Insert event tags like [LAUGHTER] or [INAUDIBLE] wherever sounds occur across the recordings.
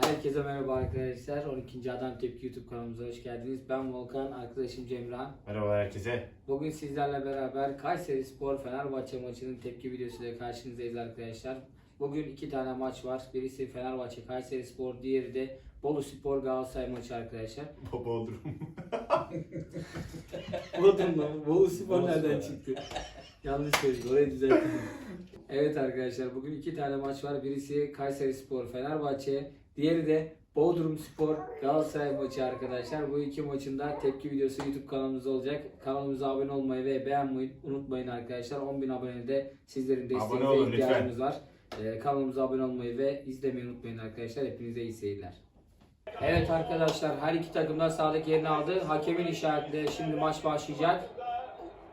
Herkese merhaba arkadaşlar. 12. Adam Tepki YouTube kanalımıza hoş geldiniz. Ben Volkan, arkadaşım Cemran. Merhaba herkese. Bugün sizlerle beraber Kayseri Spor Fenerbahçe maçının tepki videosuyla karşınızdayız arkadaşlar. Bugün iki tane maç var. Birisi Fenerbahçe Kayseri Spor, diğeri de Bolu Spor Galatasaray maçı arkadaşlar. [LAUGHS] Baba Bodrum. Bodrum mu? [LAUGHS] Bolu Spor nereden çıktı? Yanlış söyledim. Orayı düzelttim. [LAUGHS] Evet arkadaşlar bugün iki tane maç var. Birisi Kayseri Spor Fenerbahçe. Diğeri de Bodrum Spor Galatasaray maçı arkadaşlar. Bu iki maçın da tepki videosu YouTube kanalımızda olacak. Kanalımıza abone olmayı ve beğenmeyi unutmayın arkadaşlar. 10.000 abonede sizlerin Abone desteğinize olun ihtiyacımız var. Ee, kanalımıza abone olmayı ve izlemeyi unutmayın arkadaşlar. Hepinize iyi seyirler. Evet arkadaşlar her iki takım da sahadaki yerini aldı. Hakemin işaretle şimdi maç başlayacak.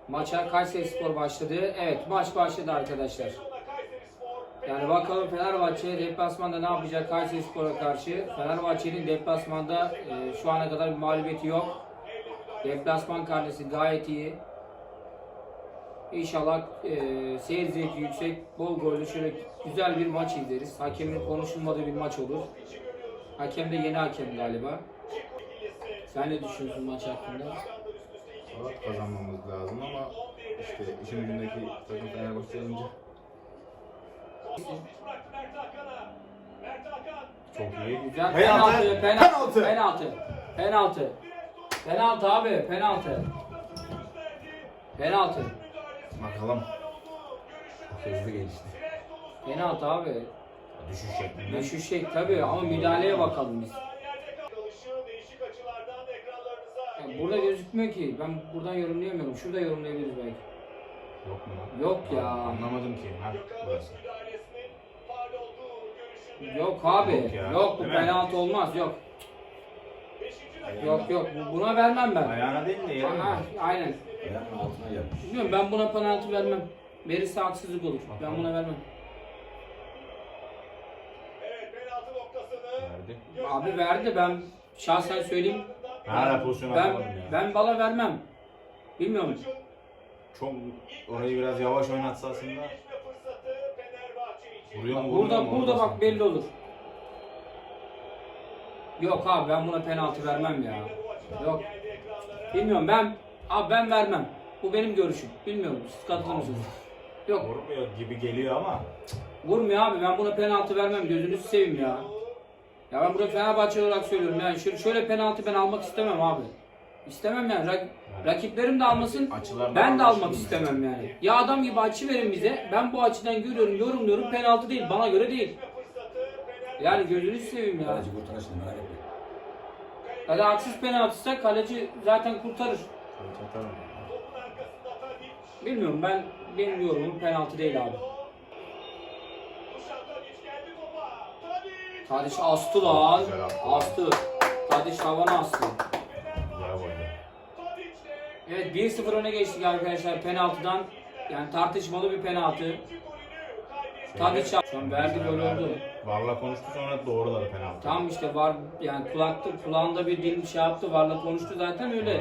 Maça Kayseri Spor başladı. Evet maç başladı arkadaşlar. Yani bakalım Fenerbahçe deplasmanda ne yapacak Kayseri Spor'a karşı. Fenerbahçe'nin deplasmanda e, şu ana kadar bir mağlubiyeti yok. Deplasman karnesi gayet iyi. İnşallah e, seyir zevki yüksek, bol gollü şöyle güzel bir maç izleriz. Hakemin konuşulmadığı bir maç olur. Hakem de yeni hakem galiba. Sen ne düşünüyorsun maç hakkında? Valla kazanmamız lazım ama işte işin ucundaki takım Fenerbahçe olunca çok iyi. Güzel Penaltı, penaltı, penaltı, penaltı. penaltı, penaltı, penaltı abi, penaltı, penaltı, Bakalım. Hızlı geçti. penaltı abi. Düşüş şeklinde. Düşüşecek tabii ama müdahaleye bakalım biz. Ya burada gözükmüyor ki. Ben buradan yorumlayamıyorum. Şurada yorumlayabiliriz belki. Yok mu lan? Yok ya. Anlamadım ki. Ha burası. Yok abi. Yok ya. Yok bu Değil mi? penaltı olmaz. Yok. Yok yok. Bu- Buna vermem ben. Ayağına değil de yerine. Aha, aynen. Ayağının altına gelmiş. Bilmiyorum ben buna penaltı vermem. Verirse haksızlık olur. Ben buna vermem. Verdi. Abi verdi ben şahsen söyleyeyim. Hala pozisyon Ben ya. ben bala vermem. Bilmiyorum. Çok orayı biraz yavaş oynatsa aslında. Vuruyor mu? Burada mu? burada bak belli olur. Yok abi ben buna penaltı vermem ya. Yok. Bilmiyorum ben abi ben vermem. Bu benim görüşüm. Bilmiyorum siz katılır mısınız? Yok Vurmuyor gibi geliyor ama. vurmuyor abi ben buna penaltı vermem gözünüzü seveyim ya. Ya ben burada Fenerbahçe olarak söylüyorum yani şöyle, şöyle penaltı ben almak istemem abi. İstemem yani. Rak- rakiplerim de almasın. Açılardan Ben de almak istemem yani. Ya adam gibi açı verin bize. Ben bu açıdan görüyorum, yorumluyorum. Penaltı değil. Bana göre değil. Yani gözünü seveyim ya. Kaleci kurtarışını merak etme. Hadi haksız penaltıysa kaleci zaten kurtarır. Atarım. Bilmiyorum ben benim yorumum penaltı değil abi. Tadiş astı lan. Astı. Tadiş havana astı. Evet 1-0 öne geçtik arkadaşlar penaltıdan. Yani tartışmalı bir penaltı. Tadiç şu an verdi gol oldu. Varla konuştu sonra doğruladı penaltı. Tam işte var yani kulakta kulağında bir dil şey yaptı varla konuştu zaten öyle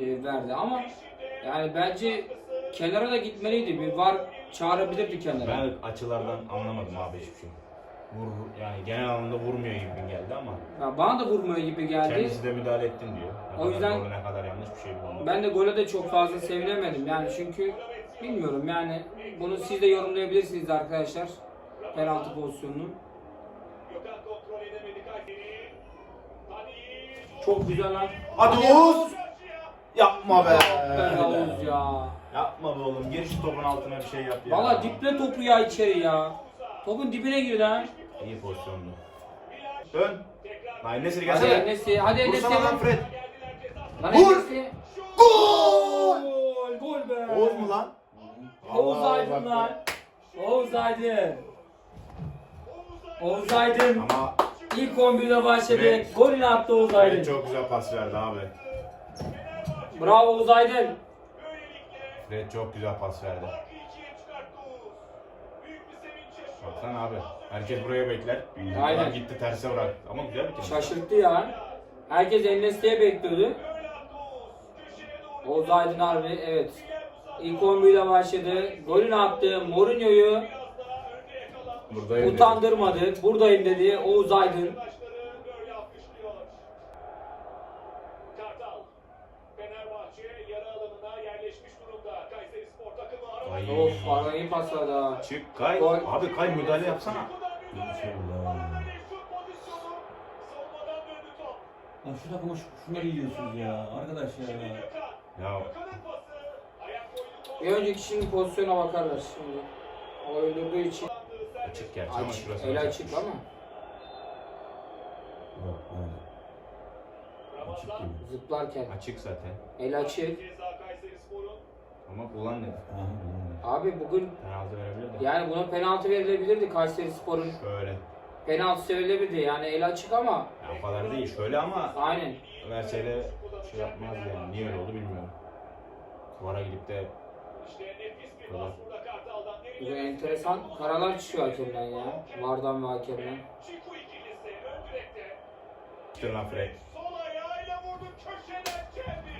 e, verdi ama yani bence kenara da gitmeliydi bir var çağırabilirdi kenara. Ben açılardan anlamadım abi hiçbir şey. Vur, yani genel anlamda vurmuyor gibi geldi ama Ya bana da vurmuyor gibi geldi. kendisi de müdahale ettin diyor. Ne O kadar yüzden- doğru, ne kadar yanlış bir şey bu. Ben de gole de çok fazla sevinemedim yani çünkü bilmiyorum yani bunu siz de yorumlayabilirsiniz arkadaşlar penaltı pozisyonunu. Çok güzel lan. Hadi Oğuz! Yapma be! Ben Oğuz ya. Yapma be oğlum. Gir şu topun altına bir şey yap ya. Valla diple topu ya içeri ya. Topun dibine girdi ha. İyi pozisyondu. Dön. Lan Nesir Hadi gelsene. Enes'i, hadi Enes'i. Vursana lan Fred. Lan Vur! Enes'i. Gol! Gol, gol be. Oğuz mu lan? Oğuz Aydın lan. Oğuz Aydın. Oğuz Aydın Ama ilk 11'de başladı. Evet. Golünü attı Oğuz Aydın. çok güzel pas verdi abi. Bravo Oğuz Aydın. Fred çok güzel pas verdi. Baksana abi. Herkes buraya bekler. Aynen. Aynen. gitti terse bıraktı. Ama güzel bir kere. Şaşırttı ya. Herkes Enes'te bekliyordu. Oğuz Aydın harbi evet. İlk 11'de başladı. Golünü attı. Mourinho'yu Buradayım dedi. Utandırmadı. Buradayım dedi. Oğuz Aydın. Arkadaşları böyle alkışlıyor. Kartal. Fenerbahçe yarı alanına yerleşmiş durumda. Kayseri Spor takımı arama. Ay. Of bana iyi pas verdi ha. Çık kay. Gol. Abi kay müdahale yapsana. Şey. Lan şu takıma şu, şunları yiyorsunuz ya. Arkadaş ya. Ya Bir önceki şimdi pozisyona bakarlar şimdi. O öldürdüğü için açık gerçi ama aç, şurası el açık. açık ama Yok yani. Açık Ramazan. gibi. zıplarken Açık zaten. el açık. Ama kullan dedi. Aha, bilmiyorum. Abi bugün Penaltı verebilir de. yani buna penaltı verilebilirdi Kayseri Spor'un Şöyle. penaltısı verilebilirdi yani el açık ama Ya o kadar değil. Şöyle ama aynen. Verseyle şey yapmaz yani. Niye öyle oldu bilmiyorum. Duvara gidip de Kartal'dan. Bugün enteresan karalar çıkıyor hakemden ya. Vardan ve hakemden. Çiku ikilisi ön direkte. işte lan Fred.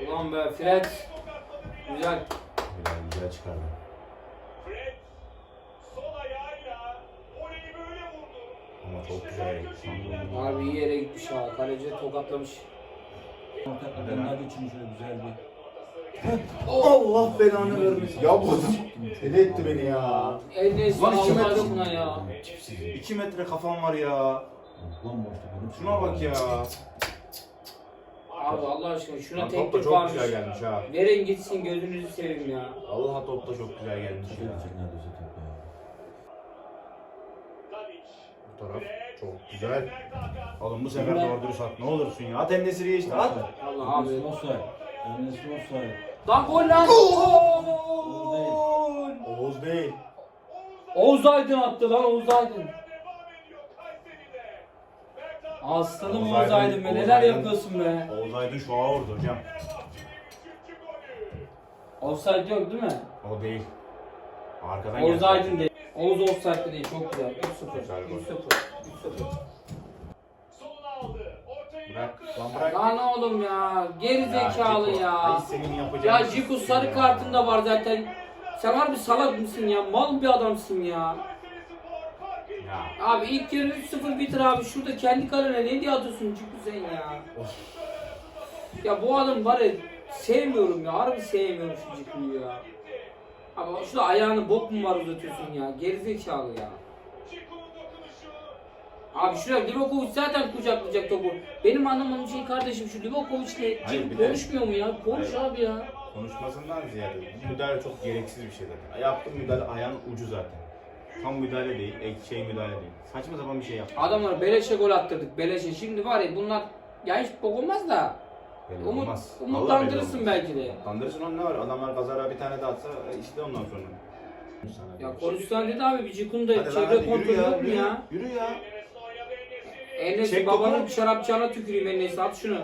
Ulan be Fred. Tokatladı. Güzel. Güzel güzel çıkardı. Fred sol ayağıyla voleyi böyle vurdu. Ama çok İşte güzel. Harbi iyi yere gitmiş ha. Kaleci tokatlamış. Adamlar geçirmiş şöyle güzel bir. Allah belanı vermesin. Ya bu adam deli etti beni ya. En neyse Lan iki Allah'ım metre- buna ya. Tipsiz. 2 metre kafam var ya. Lan boşta bunu. Şuna bak ya. Abi Allah aşkına şuna Lan top da teklif çok varmış. güzel gelmiş ha. Verin gitsin gözünüzü seveyim ya. Allah top da çok güzel gelmiş Şöyle ya. çek neredeyse top ya. Bu taraf çok güzel. Oğlum bu sefer doğru dürüst at. Ne olursun ya. At Enesiri'ye işte at. Allah abi. Offside. Enes offside. Lan gol lan. Gol. Oğuz değil. Oğuz Aydın attı lan Oğuz Aydın. Aslanım Oğuz Oğuz Aydın, be Oğuz neler Aydın. yapıyorsun be. Oğuz Aydın şu ağa vurdu hocam. Offside yok değil mi? O değil. Arkadan Oğuz geldi. Aydın değil. Oğuz offside değil çok güzel. 3-0. 3-0. Soluna aldı. Ortayı Bırak. Lan bırak. Lan oğlum ya. Geri zekalı. Ay ya. senin yapacağın. Ya Ciku sarı kartında var zaten. Sen harbi salak mısın ya? Mal bir adamsın ya. Ya. Abi ilk yarı 3-0 bitir abi. Şurada kendi kalene ne diye atıyorsun Ciku sen ya? Ya bu adam var ya sevmiyorum ya. Harbi sevmiyorum şu Ciku'yu ya. Abi şu ayağını bok mu var uzatıyorsun ya? Gerizekalı ya. Abi şuraya Livakovic zaten kucaklayacak topu. Benim anlamadığım şey kardeşim şu Livakovic'le Hayır, Ciku bir de- konuşmuyor mu ya? Konuş Hayır. abi ya. Konuşmasından ziyade bu müdahale çok gereksiz bir şey zaten. Yaptığım müdahale ayağın ucu zaten. Tam müdahale değil, ek şey müdahale değil. Saçma sapan bir şey yaptı. Adamlar beleşe gol attırdık. Beleşe. Şimdi var ya bunlar ya hiç bok olmaz da. Belli Umut, olmaz. Vallahi umutlandırırsın belli olmaz. belki de. Utandırırsın onun ne var? Adamlar kazara bir tane de atsa e, işte ondan sonra. Ya konuşsan dedi abi bir Cikun da Hadi lan çevre hadi kontrolü yürü ya, yok mu yürü, ya? yürü ya. Enes Çek babanın topu. şarapçağına tüküreyim Enes at şunu.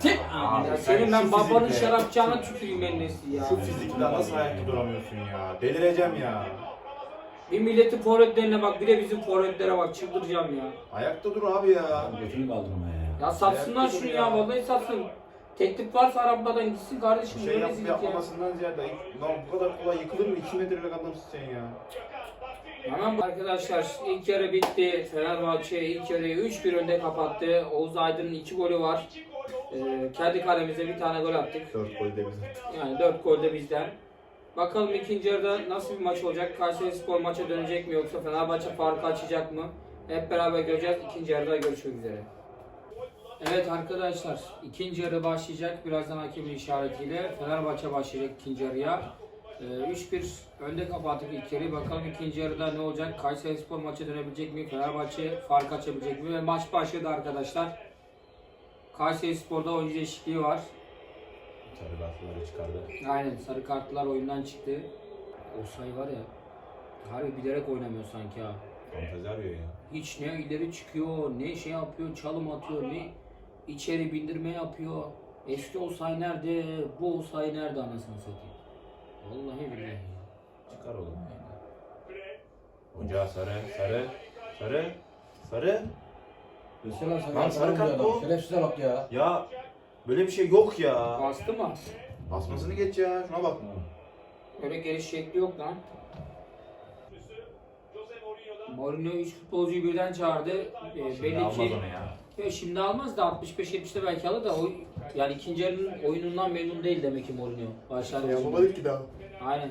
Tih! Abi Ya sen senin ben şu babanın fizikle- şarapçağına tüküreyim Enes ya. Şu fizikle nasıl ayakta duramıyorsun ya? Delireceğim ya. Bir milletin forvetlerine bak bir de bizim forvetlere bak çıldıracağım ya. Ayakta dur abi ya. Götünü kaldırma ya. Ya satsınlar Ayakta şunu ya ya. vallahi satsın. Teklif varsa Araplardan gitsin kardeşim. Bir şey yap, rezillik ya. yapmamasından ziyade lan bu kadar kolay yıkılır mı? 2 metrelik adamsın sen ya. Tamam arkadaşlar ilk yarı bitti. Fenerbahçe ilk yarıyı 3-1 önde kapattı. Oğuz Aydın'ın 2 golü var. Ee, kendi kalemize bir tane gol attık. 4 golü de biz attık. Yani 4 gol de bizden. Bakalım ikinci yarıda nasıl bir maç olacak? Kayseri Spor maça dönecek mi yoksa Fenerbahçe farkı açacak mı? Hep beraber göreceğiz. İkinci yarıda görüşmek üzere. Evet arkadaşlar ikinci yarı başlayacak. Birazdan hakemin işaretiyle Fenerbahçe başlayacak ikinci yarıya. Ee, 3-1 önde kapattık ilk yarıyı. Bakalım ikinci yarıda ne olacak? Kayseri Spor maça dönebilecek mi? Fenerbahçe fark açabilecek mi? Ve maç başladı arkadaşlar. Kayseri Spor'da oyuncu değişikliği var. Sarı kartları çıkardı. Aynen sarı kartlar oyundan çıktı. O sayı var ya. Harbi bilerek oynamıyor sanki ha. Fantezi arıyor ya. Hiç ne ileri çıkıyor, ne şey yapıyor, çalım atıyor, ne içeri bindirme yapıyor. Eski Osay nerede, bu Osay nerede anasını satayım. Vallahi billahi. Çıkar oğlum ya. Hoca sarı, sarı, sarı, sarı. Mesela sana Lan sarı kart adam. bu. Şerefsize bak ya. Ya böyle bir şey yok ya. Bastı mı? Basmasını geç ya. Şuna bak. Öyle geliş şekli yok lan. Mourinho 3 futbolcuyu birden çağırdı. Ee, Şimdi belli almaz ki onu ya. Ya şimdi almaz da 65-70'te belki alır da o yani ikinci yarının oyunundan memnun değil demek ki Mourinho. Başlar Yapamadık ki daha. Aynen.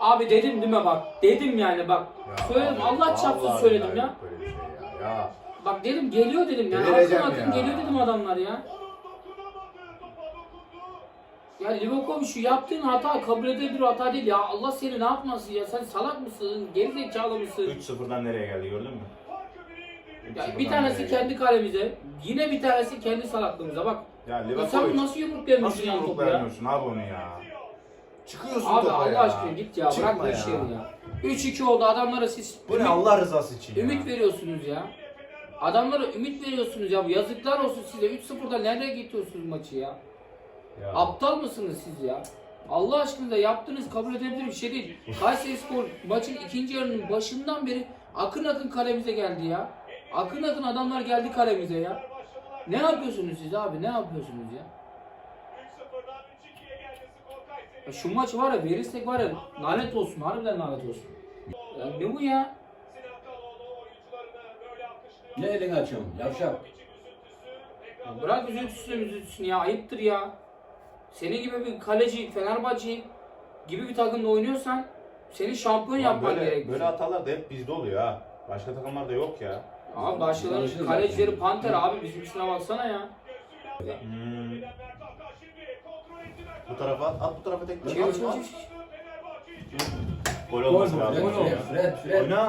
Abi dedim değil mi bak. Dedim yani bak. söyledim Allah çarpsın vallahi söyledim ya. Böyle bir şey ya. Ya. Bak dedim geliyor dedim ya. Akın Delireceğim akın ya. geliyor dedim adamlar ya. Ya Livakovic şu yaptığın hata kabul edilebilir hata değil ya. Allah seni ne yapmasın ya. Sen salak mısın? Gerizekalı mısın? 3-0'dan nereye geldi gördün mü? Ya bir tanesi kendi kalemize. Yine bir tanesi kendi salaklığımıza bak. Ya sen Livakovic nasıl yumruklayamıyorsun nasıl ya topu ya? yumruklayamıyorsun abi onu ya? Çıkıyorsun Abi topa Allah ya. aşkına git ya. Çıkma Bırak bu ya. işleri ya. 3-2 oldu adamlara siz Bu ne ümit- Allah rızası için ya? Ümit veriyorsunuz ya. Adamlara ümit veriyorsunuz ya. Yazıklar olsun size. 3-0'da nereye gidiyorsunuz maçı ya? Ya. Aptal mısınız siz ya? Allah aşkına yaptığınız kabul edilebilir bir şey değil. Kayseri Spor maçın ikinci yarının başından beri akın akın kalemize geldi ya. Akın akın adamlar geldi kalemize ya. Ne yapıyorsunuz siz abi? Ne yapıyorsunuz ya? 3-0'dan 3-2'ye geldi skor Kayseri. ya şu maç var ya verirsek var ya lanet olsun. Harbiden lanet olsun. Ya ne bu ya? Ne elini açıyorsun? Yavşak. Ya bırak üzüntüsünü üzüntüsünü ya. Ayıptır ya. Senin gibi bir kaleci, Fenerbahçe gibi bir takımda oynuyorsan seni şampiyon yapman böyle, gerekiyor. böyle hatalar da hep bizde oluyor ha. Başka takımlarda yok ya. Abi Yanlışlıkla kalecileri panter abi bizimkisine baksana ya. Hmm. Bu tarafa at, at bu tarafa tek. Çevir, At, çevir, at. çevir. Fenerbahçe için Gol olması Gol. Fred. Fred. Oyna.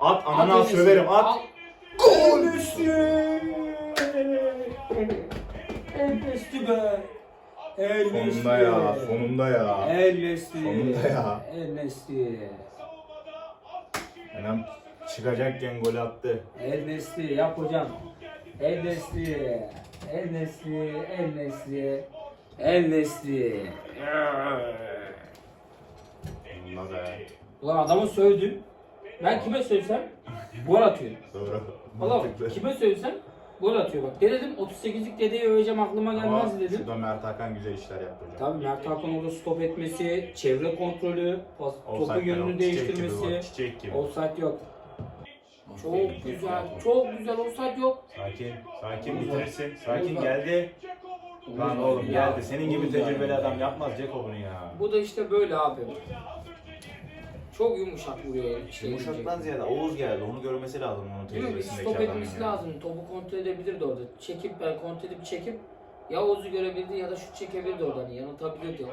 At At ananı al Enes'i. söverim at. Al. Gol üstü. Ennesti be. Sonunda ya, sonunda ya. Ennesti. Sonunda ya. Kişi Hemen çıkacakken gol attı. Ennesti yap hocam. Ennesti. Ennesti. Ennesti. Ennesti. Sonunda be. Ulan adamı sövdün. Ben kime sövsem gol atıyor. Doğru. Valla kime sövsem gol atıyor bak. Ne dedim 38'lik dedeyi öveceğim aklıma Ama gelmez dedim. şurada Mert Hakan güzel işler yaptı hocam. Tabii Mert Hakan orada stop etmesi, çevre kontrolü, pas, topu Offside yönünü çiçek gibi değiştirmesi. bak, Çiçek gibi. Offside yok. Çok güzel, çok güzel offside yok. Sakin, sakin bitirsin. Sakin geldi. Lan oğlum Ya. geldi. Senin gibi Oğuz tecrübeli yani. adam yapmaz Ceko bunu ya. Bu da işte böyle abi. Çok yumuşak vuruyor. Işte Yumuşaktan ziyade Oğuz geldi. Onu görmesi lazım onun Değil mi? tecrübesindeki Stop adamın etmesi ya. lazım. Topu kontrol edebilirdi orada. Çekip, ben kontrol edip çekip ya Oğuz'u görebilirdi ya da şut çekebilirdi oradan. Yanıltabilirdi.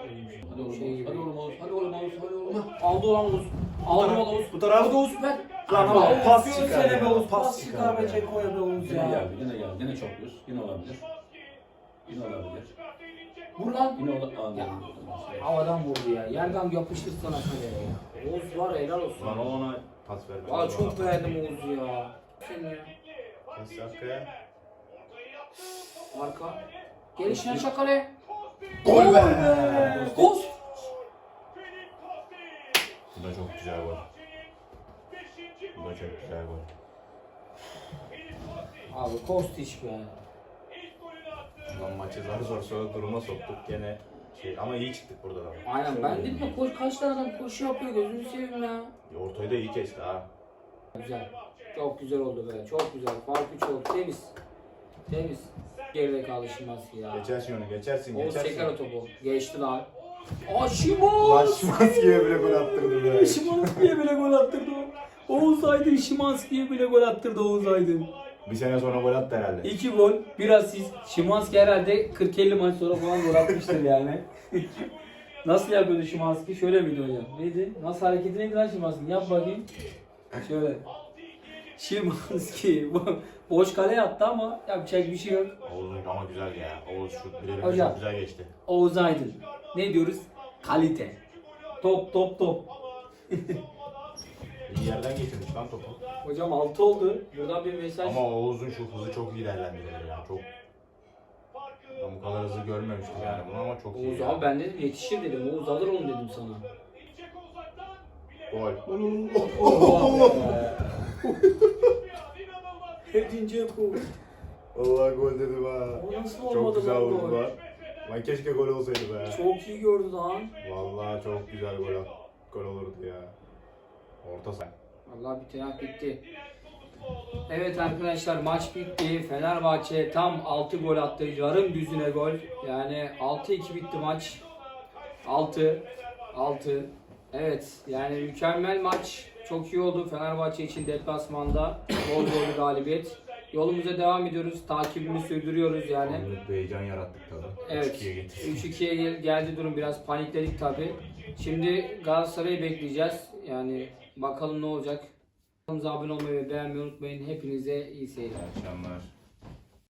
Hadi oğlum Şey Oğuz, gibi. hadi oğlum Oğuz, hadi oğlum Oğuz, hadi oğlum. Aldı ulan Oğuz. Aldı ulan Oğuz. Bu taraf. Hadi Oğuz ver. Lan Lan oğlum, pas yapıyorsun çıkar seni ya, be Oğuz. pas çıkar be ya. Ceko'ya be Oğuz Yine ya. geldi, yine geldi. Yine çok düz. Yine olabilir. Yine olabilir. Vur lan. Yine olabilir. Ya. Havadan vurdu ya. Yerden yapıştır sana kaleye ya. Oğuz var ya, helal olsun. Lan o ona pas vermedi. Aa çok beğendim Oğuz'u ya. Sen ya. Pas arkaya. Arka. Gelişine aşağı kale. Gol be. Gol. Bu da çok güzel gol. Bu da çok güzel gol. Abi Kostiç be. Lan maçı zar zor sonra duruma soktuk gene. Şey, ama iyi çıktık burada da. Aynen ben dedim ya koş kaç tane adam koşu yapıyor gözünü seveyim ya. Ya Ortayı da iyi kesti ha. Güzel. Çok güzel oldu be. Çok güzel. Fark 3 oldu. Temiz. Temiz. Geride kaldı Şimanski ya. Geçersin onu geçersin Oğuz geçersin. çeker o topu. Geçti lan. Aa Lan Şimanski. Şimanski'ye bile gol attırdı be. Şimanski'ye bile gol attırdı. Oğuz Aydın Şimanski'ye bile gol attırdı Oğuz Aydın. Bir sene sonra gol attı herhalde. 2 gol, bir asist. Şimanski herhalde 40-50 maç sonra falan gol atmıştır yani. [LAUGHS] Nasıl yapıyordu Şimanski? Şöyle miydi hocam? Neydi? Nasıl hareketi neydi lan Şimanski? Yap bakayım. Şöyle. Şimanski bo- boş kale attı ama yapacak bir şey yok. Oğuz'un ama güzel ya. Oğuz şut birebir Hocam. çok güzel geçti. Oğuz Aydın. Ne diyoruz? Kalite. Top top top. [LAUGHS] İyi yerden getirmiş lan topu. Hocam 6 oldu. Buradan bir mesaj. Ama Oğuz'un şu hızı çok iyi değerlendirilir ya. Çok ben bu kadar hızlı görmemiştim yani bunu ama çok iyi. Oğuz ya. abi ben dedim yetişir dedim. Oğuz alır onu dedim sana. Gol. [LAUGHS] Edin Dzeko. Allah gol. O nasıl Çok olmadı güzel lan vurdu gol? lan. Lan keşke gol olsaydı be. Çok iyi gördü lan. Vallahi çok güzel gol at. Gol olurdu ya. Orta saha. Allah bir tane bitti. Evet arkadaşlar maç bitti. Fenerbahçe tam 6 gol attı. Yarım düzine gol. Yani 6-2 bitti maç. 6 6 Evet yani mükemmel maç. Çok iyi oldu Fenerbahçe için deplasmanda. Bol gollü galibiyet. Yolumuza devam ediyoruz. Takibimizi sürdürüyoruz yani. Bir heyecan yarattık tabii. Evet. 3-2'ye getirdik. 3-2'ye gel- geldi durum biraz panikledik tabi. Şimdi Galatasaray'ı bekleyeceğiz. Yani bakalım ne olacak. Kanalımıza abone olmayı ve beğenmeyi unutmayın. Hepinize iyi seyirler. İyi akşamlar.